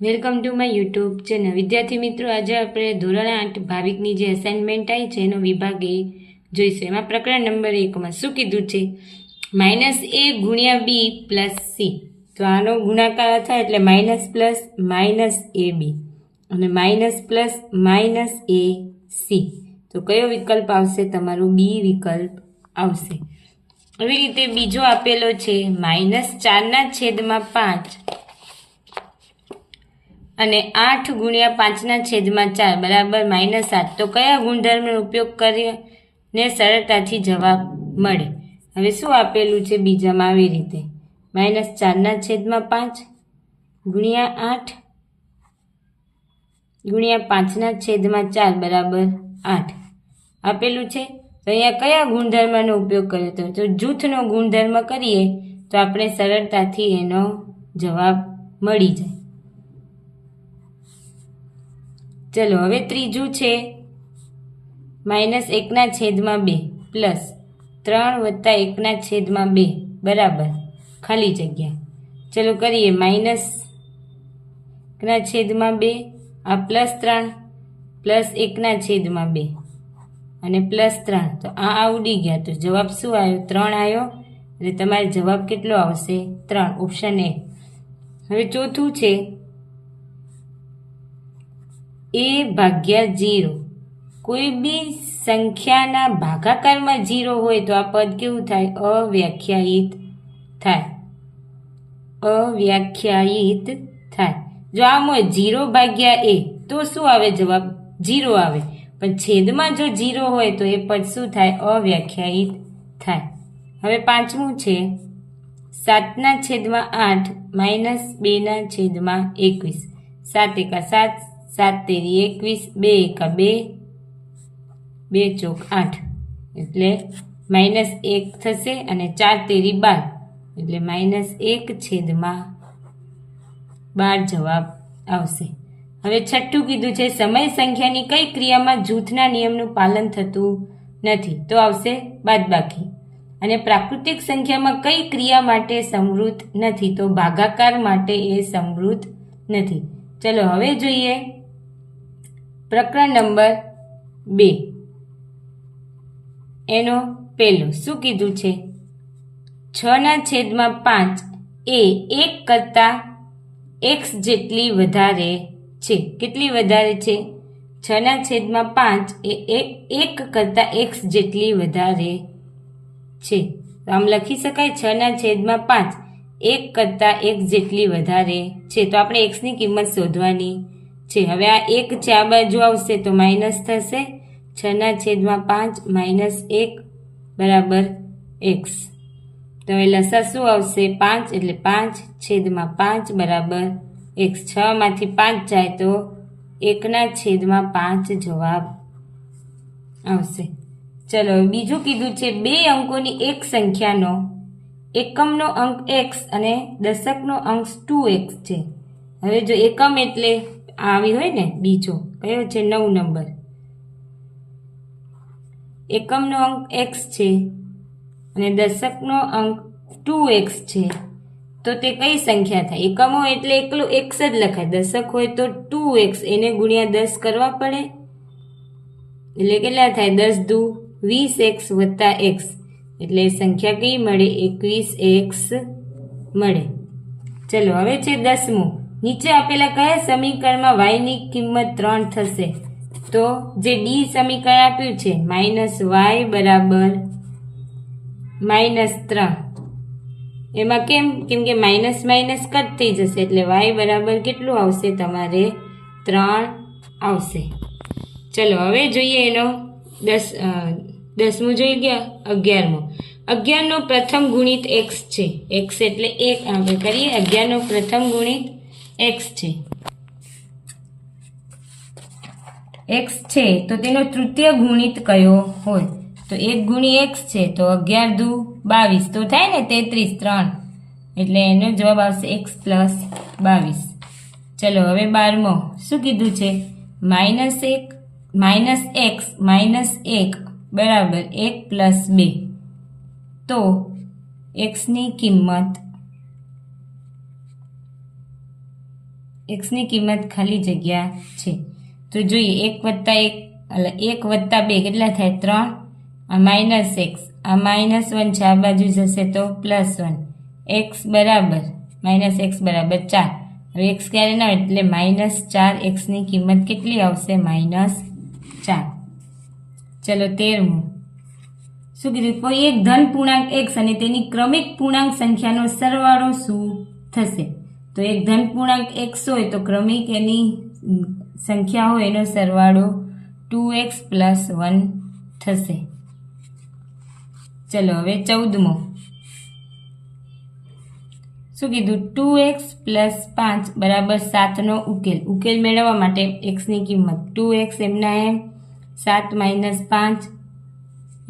Welcome to my YouTube channel. વિદ્યાર્થી મિત્રો, આજે આપણે ધોરણ આઠ ભાવિકની જે અસાઇનમેન્ટ આવી છે એનો વિભાગ એ જોઈશું. એમાં પ્રકરણ નંબર એકમાં શું કીધું છે? માઇનસ એ ગુણ્યા બી પ્લસ સી. તો આનો ગુણાકાર થાય એટલે minus plus minus A B અને minus plus minus A C. તો કયો વિકલ્પ આવશે? તમારો બી વિકલ્પ આવશે. એવી રીતે બીજો આપેલો છે, માઇનસ ચારના છેદમાં પાંચ. અને આઠ ગુણ્યા પાંચના છેદમાં ચાર, બરાબર માઇનસ આઠ. તો કયા ગુણધર્મનો ઉપયોગ કરીને સરળતાથી જવાબ મળે? હવે શું આપેલું છે બીજામાં આવી રીતે? માઇનસ ચારના છેદમાં પાંચ, ગુણ્યા આઠ, ગુણ્યા પાંચના છેદમાં ચાર, બરાબર આઠ. આપેલું છે? તો અહીંયા કયા ગુણધર્મનો ઉપયોગ કર્યો હતો? તો જૂથનો ગુણધર્મ કરીએ તો આપણે સરળતાથી એનો જવાબ મળી જાય. ચલો, હવે ત્રીજું છે. માઇનસ એકના છેદમાં બે, પ્લસ ત્રણ વત્તા એકના છેદમાં બે, બરાબર, ખાલી જગ્યા. ચલો કરીએ, માઇનસ એકના છેદમાં બે, આ પ્લસ ત્રણ, પ્લસ એકના છેદમાં બે, અને પ્લસ ત્રણ. તો આ આવડી ગયા, તો જવાબ શું આવ્યો? ત્રણ આવ્યો એટલે તમારે જવાબ કેટલો આવશે? ત્રણ, ઓપ્શન એ. હવે ચોથું છે. એ ભાગ્યા જીરો. કોઈ બી સંખ્યાના ભાગાકારમાં જીરો હોય તો આ પદ કેવું થાય? અવ્યાખ્યાયિત થાય. અવ્યાખ્યાયિત થાય. જો આમ હોય જીરો ભાગ્યા એ, તો શું આવે જવાબ? જીરો આવે. પણ છેદમાં જો જીરો હોય તો એ પદ શું થાય? અવ્યાખ્યાયિત થાય. હવે પાંચમું છે. સાતના છેદમાં આઠ, માઇનસ બેના છેદમાં એકવીસ. સાત એકા સાત સાત તેરી એકવીસ, બે એકા બે બે ચોક આઠ. એટલે માઇનસ એક થશે અને ચાર તેરી બાર. એટલે માઇનસ એક છેદમાં બાર જવાબ આવશે. હવે છઠ્ઠું કીધું છે, સમય સંખ્યાની કઈ ક્રિયામાં જૂથના નિયમનું પાલન થતું નથી? તો આવશે બાદબાકી. અને પ્રાકૃતિક સંખ્યામાં કઈ ક્રિયા માટે સમૃદ્ધ નથી? તો ભાગાકાર માટે એ સમૃદ્ધ નથી. ચલો હવે જોઈએ પ્રકરણ નંબર બે. એનો પહેલો, શું કીધું છે? છના છેદમાં પાંચ એ એક કરતાં એક્સ જેટલી વધારે છે. કેટલી વધારે છે? છના છેદમાં પાંચ એ એક કરતાં એક્સ જેટલી વધારે છે. તો આમ લખી શકાય છના છેદમાં પાંચ એક કરતાં એક જેટલી વધારે છે. તો આપણે એક્સની કિંમત શોધવાની છે. હવે આ એક છે, આ બાજુ આવશે તો માઇનસ થશે. છના છેદમાં પાંચ માઇનસ એક બરાબર એક્સ. તો હવે લસા શું આવશે? પાંચ એટલે પાંચ છેદમાં પાંચ બરાબર એક્સ. છમાંથી પાંચ જાય તો એકના છેદમાં પાંચ જવાબ આવશે. ચલો બીજું કીધું છે, બે અંકોની એક સંખ્યાનો એકમનો અંક એક્સ અને દશકનો અંક ટુ એક્સ છે. હવે જો એકમ એટલે આવી હોય ને, બીજો, કયો છે? નવ નંબર. એકમનો અંક એક્સ છે અને દશકનો અંક ટુ એક્સ છે. તો તે કઈ સંખ્યા થાય? એકમો એટલે એકલું એક્સ જ લખાય. દશક હોય તો ટુ એક્સ, એને ગુણ્યા દસ કરવા પડે. એટલે કેટલા થાય? દસ દુ વીસ એક્સ વત્તા એક્સ. એટલે સંખ્યા કઈ મળે? એકવીસ એક્સ મળે. ચલો, હવે છે દસમું. નીચે આપેલા કયા સમીકરણમાં વાયની કિંમત ત્રણ થશે? તો જે ડી સમીકરણ આપ્યું છે માઇનસ વાય બરાબર માઇનસ ત્રણ. એમાં કેમ? કેમ કે માઇનસ માઇનસ કટ થઈ જશે, એટલે વાય બરાબર કેટલું આવશે? તમારે ત્રણ આવશે. ચલો, હવે જોઈએ એનો દસ દસમું જોઈ ગયા અગિયારમું? અગિયારનો પ્રથમ ગુણિત એક્સ છે. એક્સ એટલે એક, આપણે કરીએ, અગિયારનો પ્રથમ ગુણિત એક્સ છે. એક્સ છે, તો તેનો તૃતીય ગુણિત કયો હોય? તો એક ગુણી એક્સ છે, તો અગિયાર દુ બાવીસ. તો થાય ને તેત્રીસ, ત્રણ. એટલે એનો જવાબ આવશે એક્સ પ્લસ બાવીસ. ચલો, હવે બારમો. શું કીધું છે? માઇનસ એક માઇનસ એક્સ માઇનસ એક, બરાબર એક પ્લસ બે. તો એક્સની કિંમત એક્સની કિંમત ખાલી જગ્યા છે. તો જોઈએ, એક વત્તા એક, એટલે એક વત્તા બે કેટલા થાય? ત્રણ. આ માઇનસ એક્સ આ માઇનસ વન છે, આ બાજુ જશે તો પ્લસ વન એક્સ બરાબર માઇનસ એક્સ બરાબર ચાર. હવે એક્સ ક્યારે ના એટલે માઇનસ ચાર એક્સની કિંમત કેટલી આવશે? માઇનસ ચાર. ચલો, તેરમું. શું કીધું? કોઈ એક ધન પૂર્ણાંક એક્સ અને તેની ક્રમિક પૂર્ણાંક સંખ્યાનો સરવાળો શું થશે? તો એક ધન પૂર્ણાંક એક્સ હોય તો ક્રમિક એની સંખ્યા હોય એનો સરવાળો ટુ એક્સ પ્લસ વન થશે. ચલો હવે ચૌદમો. શું કીધું? ટુ એક્સ પ્લસ પાંચ બરાબર સાતનો ઉકેલ. ઉકેલ મેળવવા માટે એક્સની કિંમત. ટુ એક્સ એમના એમ સાત માઇનસ પાંચ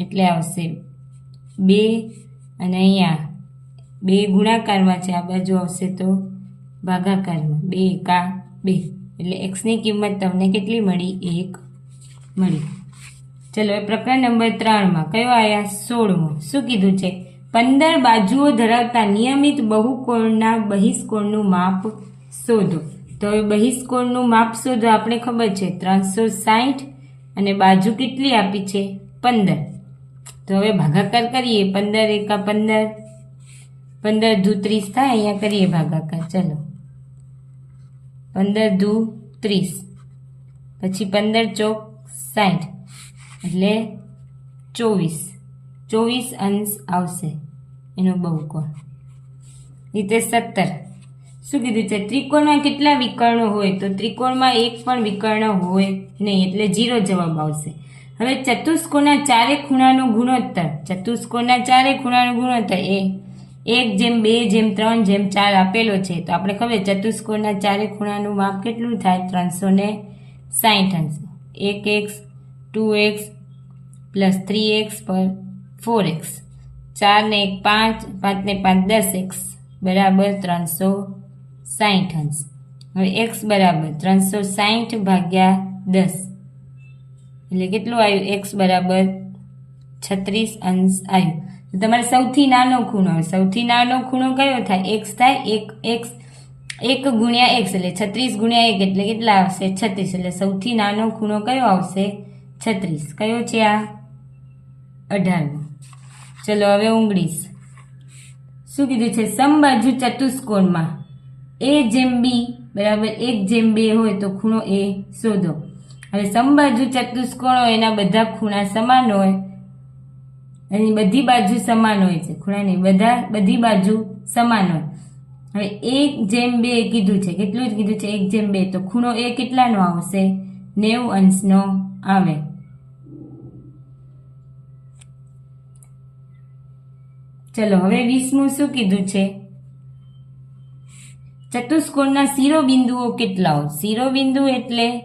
એટલે આવશે બે. અને અહીંયા બે ગુણાકારમાં છે. આ બાજુ આવશે તો ભાગાકારમાં બે એકા બે. એટલે એક્સની કિંમત તમને કેટલી મળી? એક મળી. ચલો, એ પ્રકરણ નંબર ત્રણમાં કયો આયા? સોળમો. શું કીધું છે? પંદર બાજુઓ ધરાવતા નિયમિત બહુકોણના બહિષ્કોણનું માપ શોધો. તો હવે બહિષ્કોણનું માપ શોધો, આપણે ખબર છે. ત્રણસો સાઠ અને બાજુ કેટલી આપી છે? પંદર. તો હવે ભાગાકાર કરીએ. પંદર એકા પંદર. પંદર દુ થાય, અહીંયા કરીએ ભાગાકાર. ચલો. પંદર દુ ત્રીસ. પછી પંદર ચોક સાઠ એટલે ચોવીસ. ચોવીસ અંશ આવશે એનો બહુકોણ. રીતે સત્તર. શું કીધું છે? ત્રિકોણમાં કેટલા વિકર્ણો હોય? તો ત્રિકોણમાં એક પણ વિકર્ણ હોય નહીં, એટલે જીરો જવાબ આવશે. હવે ચતુષ્કોણના ચારે ખૂણાનો ગુણોત્તર. ચતુષ્કોના ચારે ખૂણાનો ગુણોત્તર એ એક જેમ, બે જેમ, ત્રણ જેમ ચાર આપેલો છે. તો આપણે ખબર ચતુષ્કોણના ચારે ખૂણાનું માપ કેટલું થાય? ત્રણસો ને સાઠ અંશ એક X, two X, plus three X, પર ફોર એક્સ. ચાર ને એક પાંચ પાંચ ને પાંચ દસ એક્સ. બરાબર ત્રણસો સાઠ અંશ હવે એક્સ બરાબર ત્રણસો સાઠ ભાગ્યા દસ. એટલે કેટલું આવ્યું? એક્સ બરાબર છત્રીસ અંશ આવ્યું. તમારે સૌથી નાનો ખૂણો, સૌથી નાનો ખૂણો કયો થાય? એક્સ થાય, એક એક્સ એક ગુણ્યા એક્સ એટલે છત્રીસ ગુણ્યા એક એટલે કેટલા આવશે? છત્રીસ, એટલે સૌથી નાનો ખૂણો કયો આવશે? છત્રીસ. કયો છે આ? અઢારમો ચલો હવે ઓગણીસ. શું કીધું છે? સમબાજુ ચતુષ્કોણમાં એ જેમ બી, બરાબર, એક જેમ બે હોય તો ખૂણો એ શોધો. હવે સમબાજુ ચતુષ્કોણ હોય એના બધા ખૂણા સમાન હોય એની બધી બાજુ સમાન હોય છે. ખૂણાની બધા, બધી બાજુ સમાન હોય. હવે એક જેમ બે કીધું છે. કેટલું જ કીધું છે? એક જેમ બે. તો ખૂણો એ કેટલાનો આવશે? નેવું અંશનો આવે. ચલો, હવે વીસમું શું કીધું છે? ચતુષ્કોણના શિરોબિંદુઓ કેટલા હોય શિરોબિંદુ એટલે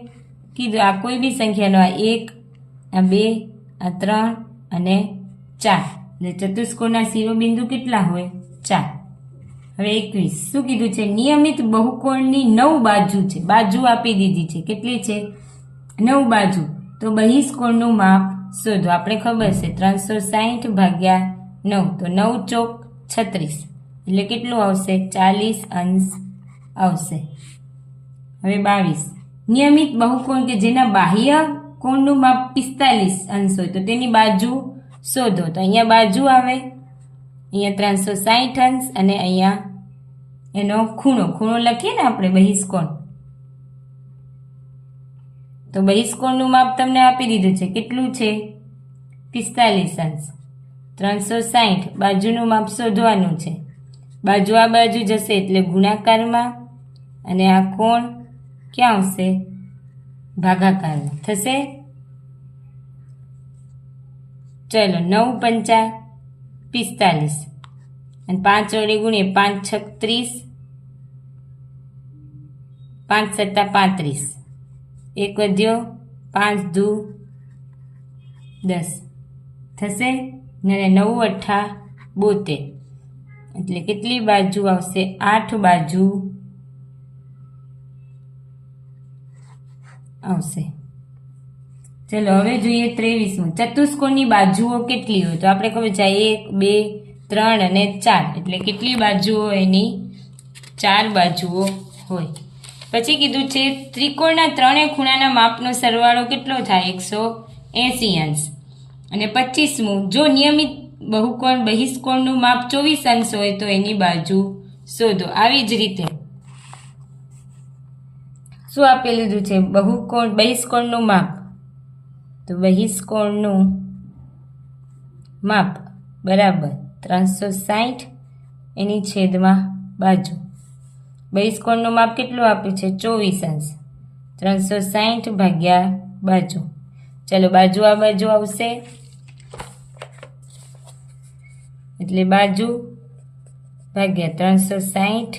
કીધું, આ કોઈ બી સંખ્યાનો, આ એક, આ બે, આ ત્રણ અને ચાર. એટલે ચતુષ્કોણના શિરોબિંદુ કેટલા હોય? ચાર. હવે એકવીસ. શું કીધું છે? નિયમિત બહુકોણની નવ બાજુ છે. બાજુ આપી દીધી છે. કેટલી છે? નવ બાજુ. તો બહિષ્કોણનું માપ શોધો. આપણે ખબર છે. ત્રણસો સાહીઠ ભાગ્યા નવ. તો નવ ચોક છત્રીસ. એટલે કેટલું આવશે? ચાલીસ અંશ આવશે. હવે બાવીસ. નિયમિત બહુકોણ કે જેના બાહ્ય કોણનું માપ પિસ્તાલીસ અંશ હોય, તો તેની બાજુ શોધો. તો અહીંયા બાજુ આવે. અહીંયા ત્રણસો સાહીઠ અંશ અને અહીંયા એનો ખૂણો. ખૂણો લખીએ ને આપણે બહિષ્કોણ. તો બહિષ્કોણનું માપ તમને આપી દીધું છે. કેટલું છે? પિસ્તાલીસ અંશ. ત્રણસો સાહીઠ. બાજુનું માપ શોધવાનું છે. બાજુ આ બાજુ જશે એટલે ગુણાકારમાં અને આ કોણ ક્યાં આવશે? ભાગાકારમાં. થશે? ચલો, નવ પંચા પિસ્તાલીસ. અને પાંચ વડે ગુણીએ પાંચ છત્રીસ. પાંચ સત્તા પાંત્રીસ. એક વધ્યો પાંચ દુ દસ. થશે? ને નવ અઠ્ઠા બોતેર. એટલે કેટલી બાજુ આવશે? આઠ બાજુ આવશે. ચલો, હવે જોઈએ ત્રેવીસમું. ચતુષ્કોણની બાજુઓ કેટલી હોય? તો આપણે ખબર છે એક, બે, ત્રણ અને ચાર. એટલે કેટલી બાજુઓ એની? ચાર બાજુઓ હોય. પછી કીધું છે, ત્રિકોણના ત્રણેય ખૂણાના માપનો સરવાળો કેટલો થાય? એકસો એંસી અંશ. અને પચીસમું, જો નિયમિત બહુકોણ, બહિષ્કોણનું માપ ચોવીસ અંશ હોય તો એની બાજુ શોધો. આવી જ રીતે. શું આપી લીધું છે? બહુકોણ, બહિષ્કોણનું માપ. તો બહિષ્કોણનું માપ બરાબર ત્રણસો સાઠ એની છેદમાં બાજુ. બહિષ્કોણનું માપ કેટલું આપ્યું છે? ચોવીસ અંશ. ત્રણસો સાહીઠ ભાગ્યા બાજુ. ચલો બાજુ આ બાજુ આવશે. એટલે બાજુ ભાગ્યા ત્રણસો સાઠ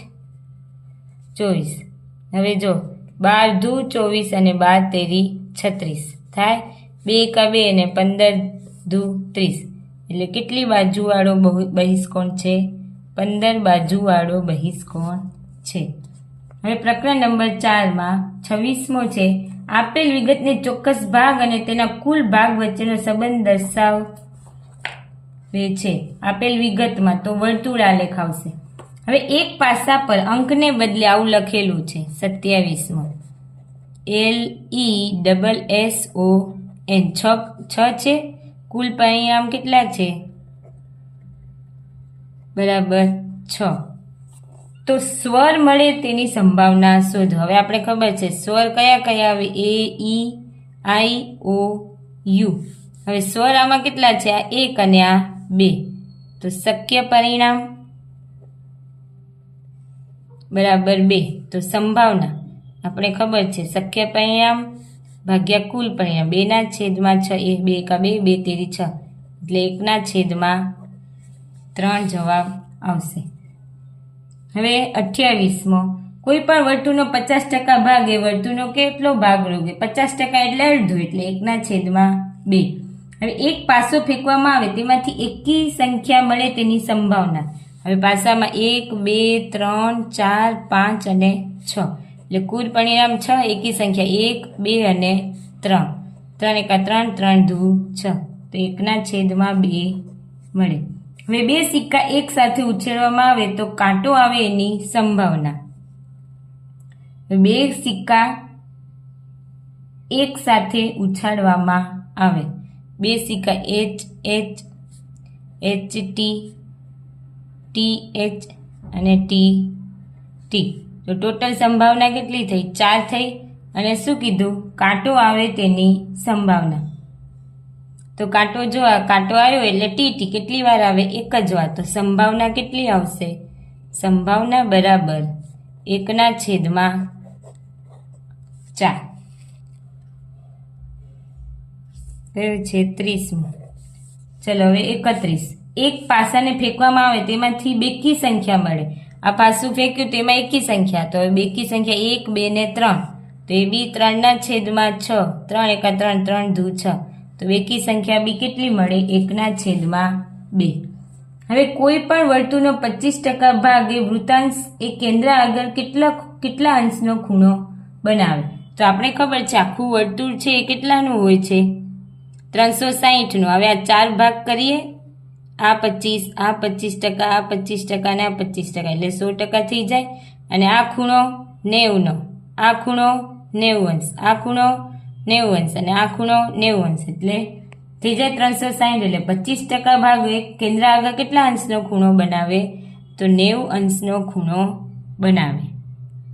ચોવીસ. હવે જો બાર દુ ચોવીસ અને બાર તેરી છત્રીસ થાય બે એકા બે અને પંદર દુ ત્રીસ. એટલે કેટલી બાજુવાળો બહુ બહિષ્કોણ છે? પંદર બાજુવાળો બહિષ્કોણ છે. હવે પ્રકરણ નંબર ચારમાં છવ્વીસમો છે. આપેલ વિગતને ચોક્કસ ભાગ અને તેના કુલ ભાગ વચ્ચેનો સંબંધ દર્શાવે છે. આપેલ વિગતમાં તો વર્તુળ આલેખ આવશે હવે એક પાસા પર અંકને બદલે આવું લખેલું છે, સત્યાવીસમો. L E double S O N છ છ છે. કુલ પરિણામ કેટલા છે? બરાબર છ. તો સ્વર મળે તેની સંભાવના શોધ. હવે આપણે ખબર છે, સ્વર કયા કયા આવે? A, E, I, O, U. હવે સ્વર આમાં કેટલા છે? આ એક અને આ બે. તો શક્ય પરિણામ? બરાબર બે. તો સંભાવના. આપણે ખબર છે, શક્ય પરિણામ? ભાગ્યા કુલ પરિણામ બેના છેદમાં છ, એક, બે, એકા, બે બે, તેરી છ. એટલે એકના છેદમાં ત્રણ જવાબ આવશે. હવે અઠ્યાવીસમો. કોઈ પણ વર્તુળનો પચાસ ટકા ભાગ એ વર્તુળનો કેટલો ભાગ રોગે? પચાસ ટકા એટલે અડધું, એટલે એકના છેદમાં બે. હવે એક પાસો ફેંકવામાં આવે, તેમાંથી એકી સંખ્યા મળે તેની સંભાવના. હવે પાસામાં એક, બે, ત્રણ, ચાર, પાંચ અને છ. એટલે કુલ પરિણામ છ, એકી સંખ્યા એક, બે અને ત્રણ. ત્રણ એકા ત્રણ ત્રણ ધુ છ. તો એકના છેદમાં બે મળે. હવે બે સિક્કા એક સાથે ઉછેરવામાં આવે તો કાંટો આવે એની સંભાવના. બે સિક્કા એક સાથે ઉછાળવામાં આવે. બે સિક્કા H H H, T T, H અને ટી ટી. તો ટોટલ સંભાવના કેટલી થઈ? ચાર થઈ. અને શું કીધું? કાંટો આવે તેની સંભાવના. તો કાંટો જો આ કાંટો આવ્યો એટલે ટી ટી કેટલી વાર આવે? એક જ વાર. તો સંભાવના કેટલી આવશે? સંભાવના બરાબર એકના છેદમાં ચાર. કયું છે? ત્રીસમું. ચલો, હવે એકત્રીસ. એક પાસાને ફેંકવામાં આવે તેમાંથી બેકી સંખ્યા મળે. આ પાસું ફેંક્યું તેમાં એકી સંખ્યા. તો બેકી સંખ્યા એક, બે ને ત્રણ. તો એ બી ત્રણના છેદમાં છ. ત્રણ એકા ત્રણ ત્રણ ધુ છ. તો બેકી સંખ્યા બી કેટલી મળે? એકના છેદમાં બે. હવે કોઈ પણ વર્તુળનો પચીસ ટકા ભાગ એ વૃતાંશ એ કેન્દ્ર આગળ કેટલા કેટલા અંશનો ખૂણો બનાવે? તો આપણે ખબર છે આખું વર્તુળ છે એ કેટલાનું હોય છે? ત્રણસો સાહીઠનું. હવે આ ચાર ભાગ કરીએ. આ પચીસ આ પચીસ ટકા, આ પચીસ ટકા અને આ પચીસ ટકા એટલે સો ટકા થઈ જાય. અને આ ખૂણો નેવનો, આ ખૂણો નેવું અંશ આ ખૂણો નેવું અંશ અને આ ખૂણો નેવું અંશ એટલે થઈ જાય ત્રણસો સાહીઠ એટલે પચીસ ટકા ભાગ કેન્દ્ર આગળ કેટલા અંશનો ખૂણો બનાવે? તો નેવું અંશનો ખૂણો બનાવે.